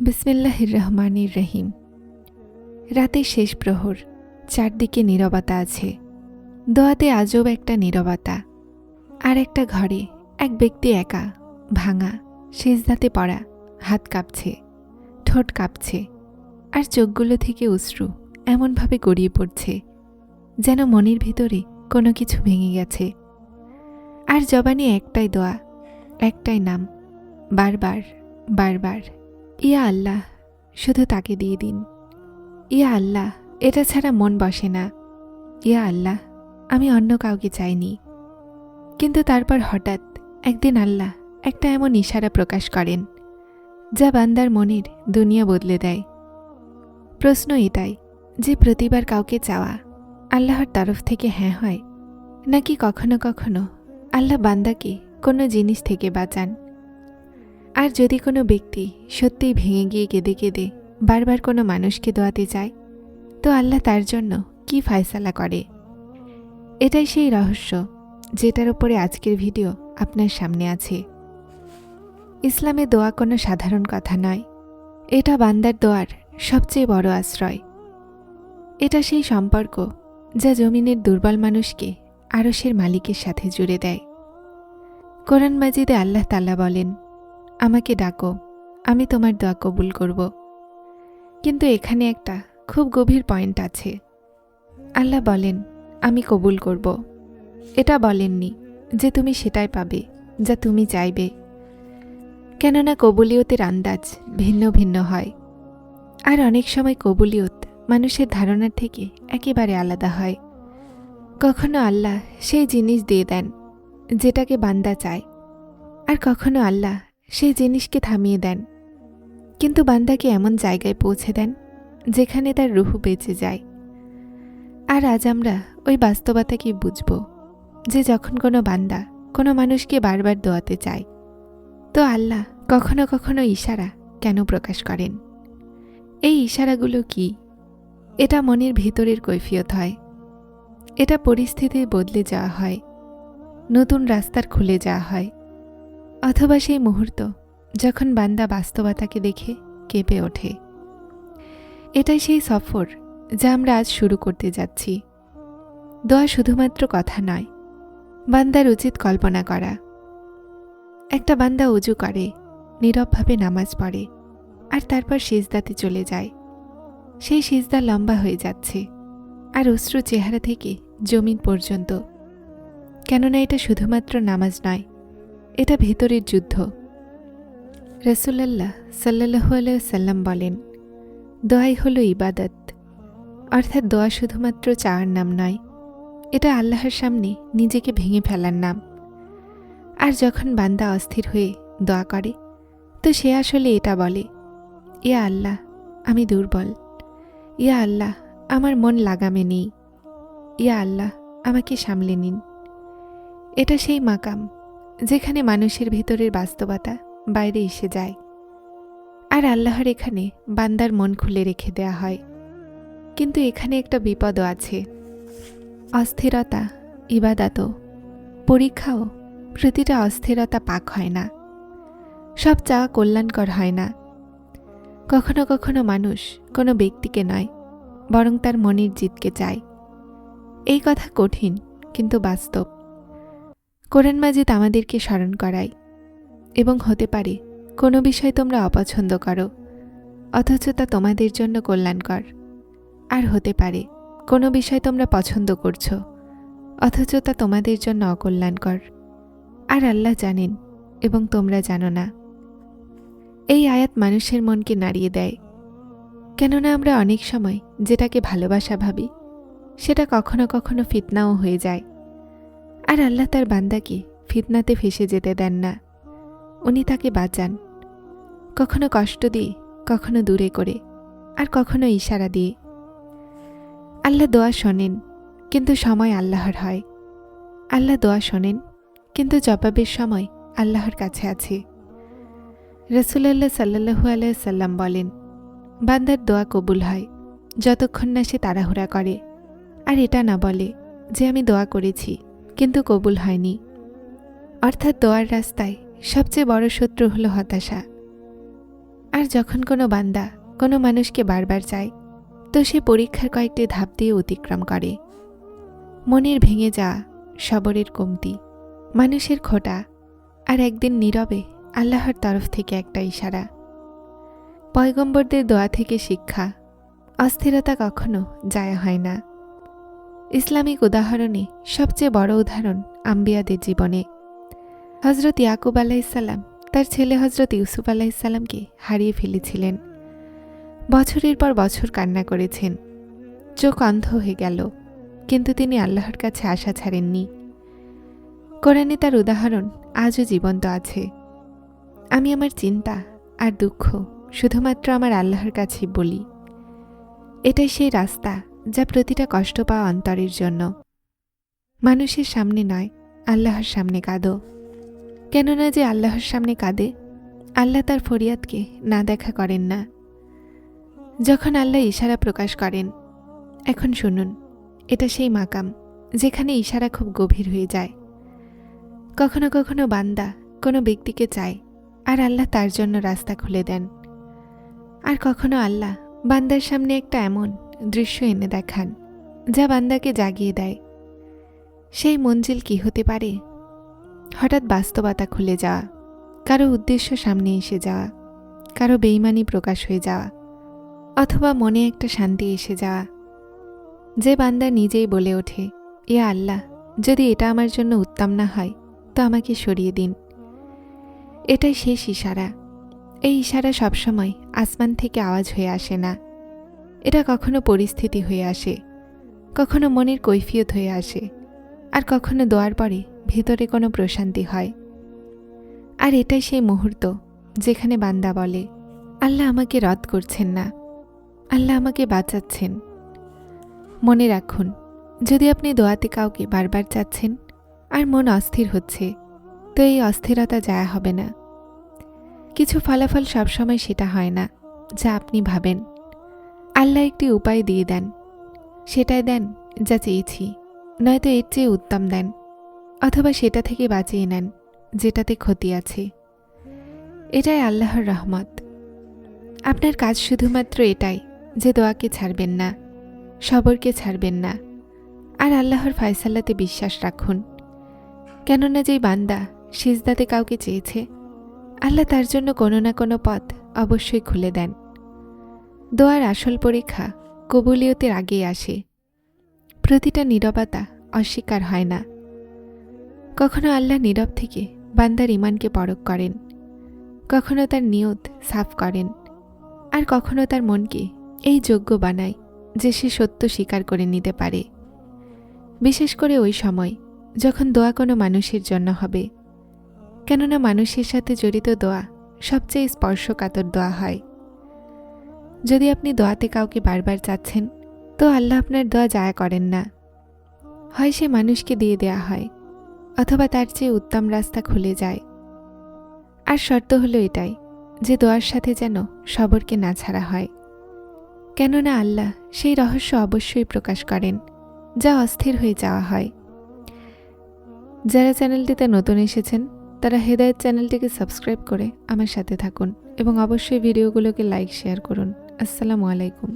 বিসমিল্লাহির রহমানির রহিম। রাতে শেষ প্রহর, চারদিকে নীরবতা আছে। দোয়াতে আজব একটা নীরবতা। আর একটা ঘরে, এক ব্যক্তি একা, ভাঙা শেষদাতে পড়া, হাত কাঁপছে, ঠোঁট কাঁপছে, আর চোখগুলো থেকে অশ্রু এমনভাবে গড়িয়ে পড়ছে, যেন মনের ভিতরে কোনো কিছু ভেঙে গেছে। আর জবানি একটাই দোয়া, একটাই নাম, বারবার বারবার। ইয়া আল্লাহ, শুধু তাকে দিয়ে দিন। ইয়া আল্লাহ, এটা ছাড়া মন বসে না। ইয়া আল্লাহ, আমি অন্য কাউকে চাইনি। কিন্তু তারপর হঠাৎ একদিন আল্লাহ একটা এমন ইশারা প্রকাশ করেন, যা বান্দার মনের দুনিয়া বদলে দেয়। প্রশ্ন এটাই, যে প্রতিবার কাউকে চাওয়া আল্লাহর তরফ থেকে হ্যাঁ হয়, নাকি কখনো কখনো আল্লাহ বান্দাকে কোনো জিনিস থেকে বাঁচান? আর যদি কোনো ব্যক্তি সত্যিই ভেঙে গিয়ে কেঁদে কেঁদে বারবার কোনো মানুষকে দোয়াতে চায় তো আল্লাহ তার জন্য কি ফায়সালা করে? এটাই সেই রহস্য যেটার উপরে আজকের ভিডিও আপনার সামনে আছে। ইসলামে দোয়া কোনো সাধারণ কথা নয়। এটা বান্দার দোয়ার সবচেয়ে বড় আশ্রয়। এটা সেই সম্পর্ক যা জমিনের দুর্বল মানুষকে আরসের মালিকের সাথে জুড়ে দেয়। কোরআন মাজিদে আল্লাহ তাল্লা বলেন আমাকে ডাকো, আমি তোমার দোয়া কবুল করব। কিন্তু এখানে একটা খুব গভীর পয়েন্ট আছে। আল্লাহ বলেন, আমি কবুল করব। এটা বলেননি যে তুমি সেটাই পাবে, যা তুমি চাইবে। কেননা কবুলিয়তের আন্দাজ ভিন্ন ভিন্ন হয়। আর অনেক সময় কবুলিয়ত মানুষের ধারণার থেকে একেবারে আলাদা হয়। কখনো আল্লাহ সেই জিনিস দিয়ে দেন, যেটাকে বান্দা চায়। আর কখনো আল্লাহ সেই জিনিসকে থামিয়ে দেন। কিন্তু বান্দাকে এমন জায়গায় পৌঁছে দেন, যেখানে তার রুহু বেঁচে যায়। আর আজ আমরা ওই বাস্তবতাকে বুঝব, যে যখন কোনো বান্দা কোনো মানুষকে বারবার দোয়াতে চায়, তো আল্লাহ কখনো কখনো ইশারা কেন প্রকাশ করেন? এই ইশারাগুলো কি? এটা মনের ভিতরের কৈফিয়ত হয়। এটা পরিস্থিতি বদলে যাওয়া হয়। নতুন রাস্তার খুলে যাওয়া হয়। অথবা সেই মুহূর্ত যখন বান্দা বাস্তবতাকে দেখে কেঁপে ওঠে। এটাই সেই সফর যা আমরা আজ শুরু করতে যাচ্ছি। দোয়া শুধুমাত্র কথা নয়, বান্দার উচিত কল্পনা করা। একটা বান্দা উজু করে, নীরবভাবে নামাজ পড়ে, আর তারপর সিজদাতে চলে যায়। সেই সিজদা লম্বা হয়ে যাচ্ছে, আর অশ্রু চেহারা থেকে জমিন পর্যন্ত। কেননা এটা শুধুমাত্র নামাজ নয় এটা ভেতরের যুদ্ধ। রসুল্লাহ সাল্লাহু সাল্লাম বলেন, দোয়াই হলো ইবাদত। অর্থাৎ দোয়া শুধুমাত্র চাওয়ার নাম নয়, এটা আল্লাহর সামনে নিজেকে ভেঙে ফেলার নাম। আর যখন বান্দা অস্থির হয়ে দোয়া করে, তো সে আসলে এটা বলে, ইয়া আল্লাহ, আমি দুর্বল। ইয়া আল্লাহ, আমার মন লাগামে নেই। ইয়া আল্লাহ, আমাকে সামলে নিন। এটা সেই মাকাম। যেখানে মানুষের ভিতরের বাস্তবতা বাইরে এসে যায়। আর আল্লাহর এখানে বান্দার মন খুলে রেখে দেয়া হয়। কিন্তু এখানে একটা বিপদও আছে। অস্থিরতা, ইবাদাতও, পরীক্ষাও প্রতিটা অস্থিরতা পাক হয় না। সব চাওয়া কল্যাণকর হয় না। কখনো কখনো মানুষ কোনো ব্যক্তিকে নয়, বরং তার মনের জিতকে চায়। এই কথা কঠিন, কিন্তু বাস্তব। কোরআন মাজিদ আমাদেরকে স্মরণ করায় এবং হতে পারে কোনো বিষয় তোমরা অপছন্দ করো, অথচ তা তোমাদের জন্য কল্যাণকর। আর হতে পারে কোনো বিষয় তোমরা পছন্দ করছ, অথচ তা তোমাদের জন্য অকল্যাণকর। আর আল্লাহ জানেন এবং তোমরা জানো না। এই আয়াত মানুষের মনকে নাড়িয়ে দেয়। কেননা আমরা অনেক সময় যেটাকে ভালোবাসা ভাবি, সেটা কখনো কখনো ফিতনাও হয়ে যায়। আর আল্লাহ তার বান্দাকে ফিতনাতে ফেসে যেতে দেন না। উনি তাকে বাঁচান। কখনো কষ্ট দিয়ে, কখনো দূরে করে, আর কখনো ইশারা দিয়ে। আল্লাহ দোয়া শোনেন, কিন্তু সময় আল্লাহর হয়। আল্লাহ দোয়া শোনেন, কিন্তু জবাবের সময় আল্লাহর কাছে আছে। রসুলাল্লাহ সাল্লাহু আলাইসাল্লাম বলেন, বান্দার দোয়া কবুল হয়, যতক্ষণ না সে তাড়াহুড়া করে। আর এটা না বলে যে আমি দোয়া করেছি। কিন্তু কবুল হয়নি। অর্থাৎ দোয়ার রাস্তায় সবচেয়ে বড় শত্রু হলো হতাশা। আর যখন কোনো বান্দা কোনো মানুষকে বারবার চায়, তো সে পরীক্ষার কয়েকটি ধাপ দিয়ে অতিক্রম করে। মনের ভেঙে যাওয়া সবরের কমতি, মানুষের খোটা আর একদিন নীরবে আল্লাহর তরফ থেকে একটা ইশারা। পয়গম্বরদের দোয়া থেকে শিক্ষা, অস্থিরতা কখনো যায় হয় না। ইসলামিক উদাহরণে সবচেয়ে বড় উদাহরণ আম্বিয়াদের জীবনে। হজরত ইয়াকুব আলাইসাল্লাম তার ছেলে হজরত ইউসুফ আলাইসাল্লামকে হারিয়ে ফেলেছিলেন। বছরের পর বছর কান্না করেছেন। চোখ অন্ধ হয়ে গেল, কিন্তু তিনি আল্লাহর কাছে আশা ছাড়েননি। কোরআনে তার উদাহরণ আজও জীবন্ত আছে। আমি আমার চিন্তা আর দুঃখ শুধুমাত্র আমার আল্লাহর কাছে বলি। এটাই সেই রাস্তা যা প্রতিটা কষ্ট পাওয়া অন্তরের জন্য। মানুষের সামনে নয়, আল্লাহর সামনে কাঁদো। কেননা যে আল্লাহর সামনে কাঁদে, আল্লাহ তার ফরিয়াদকে না দেখা করেন না। যখন আল্লাহ ইশারা প্রকাশ করেন, এখন শুনুন, এটা সেই মাকাম যেখানে ইশারা খুব গভীর হয়ে যায়। কখনো কখনো বান্দা কোনো ব্যক্তিকে চায় আর আল্লাহ তার জন্য রাস্তা খুলে দেন। আর কখনো আল্লাহ বান্দার সামনে একটা এমন দৃশ্য এনে দেখান, যা বান্দাকে জাগিয়ে দেয়। সেই মঞ্জিল কি হতে পারে? হঠাৎ বাস্তবতা খুলে যাওয়া, কারও উদ্দেশ্য সামনে এসে যাওয়া, কারও বেইমানি প্রকাশ হয়ে যাওয়া, অথবা মনে একটা শান্তি এসে যাওয়া। যে বান্দা নিজেই বলে ওঠে ইয়া আল্লাহ, যদি এটা আমার জন্য উত্তম না হয়, তো আমাকে সরিয়ে দিন। এটাই শেষ ইশারা। এই ইশারা সবসময় আসমান থেকে আওয়াজ হয়ে আসে না। এটা কখনো পরিস্থিতি হয়ে আসে, কখনো মনের কৈফিয়ত হয়ে আসে, আর কখনো দোয়ার পরে ভেতরে কোনো প্রশান্তি হয়। আর এটাই সেই মুহূর্ত যেখানে বান্দা বলে, আল্লাহ আমাকে রদ করছেন না, আল্লাহ আমাকে বাঁচাচ্ছেন। মনে রাখুন, যদি আপনি দোয়াতে কাউকে বারবার চাচ্ছেন আর মন অস্থির হচ্ছে, তো এই অস্থিরতা যায় হবে না। কিছু ফলাফল সবসময় সেটা হয় না, যা আপনি ভাবেন। আল্লাহ একটি উপায় দিয়ে দেন। সেটাই দেন যা চেয়েছি, নয়তো এর চেয়ে উত্তম দেন, অথবা সেটা থেকে বাঁচিয়ে নেন, যেটাতে ক্ষতি আছে। এটাই আল্লাহর রহমত। আপনার কাজ শুধুমাত্র এটাই যে দোয়াকে ছাড়বেন না, সবরকে ছাড়বেন না, আর আল্লাহর ফায়সাল্লাতে বিশ্বাস রাখুন। কেননা যেই বান্দা সিজদাতে কাউকে চেয়েছে, আল্লাহ তার জন্য কোনো না কোনো পথ অবশ্যই খুলে দেন। দোয়ার আসল পরীক্ষা কবুলিয়তের আগেই আসে। প্রতিটা নীরবতা অস্বীকার হয় না। কখনো আল্লাহ নীরব থেকে বান্দার ইমানকে পরক করেন। কখনো তার নিয়ত সাফ করেন। আর কখনো তার মনকে এই যোগ্য বানায় যে সে সত্য স্বীকার করে নিতে পারে। বিশেষ করে ওই সময় যখন দোয়া কোনো মানুষের জন্য হবে। কেননা মানুষের সাথে জড়িত দোয়া সবচেয়ে স্পর্শকাতর দোয়া হয়। যদি আপনি দোয়াতে কাউকে বারবার চাচ্ছেন, তো আল্লাহ আপনার দোয়া জায়া করেন না। হয় সে মানুষকে দিয়ে দেয়া হয়, অথবা তার চেয়ে উত্তম রাস্তা খুলে যায়। আর শর্ত হলো এটাই, যে দোয়ার সাথে যেন সবরকে না ছাড়া হয়। কেননা আল্লাহ সেই রহস্য অবশ্যই প্রকাশ করেন, যা অস্থির হয়ে যাওয়া হয়। যারা চ্যানেলটিতে নতুন এসেছেন, তারা হেদায়ত চ্যানেলটিকে সাবস্ক্রাইব করে আমার সাথে থাকুন এবং অবশ্যই ভিডিওগুলোকে লাইক, শেয়ার করুন। আসসালামু আলাইকুম।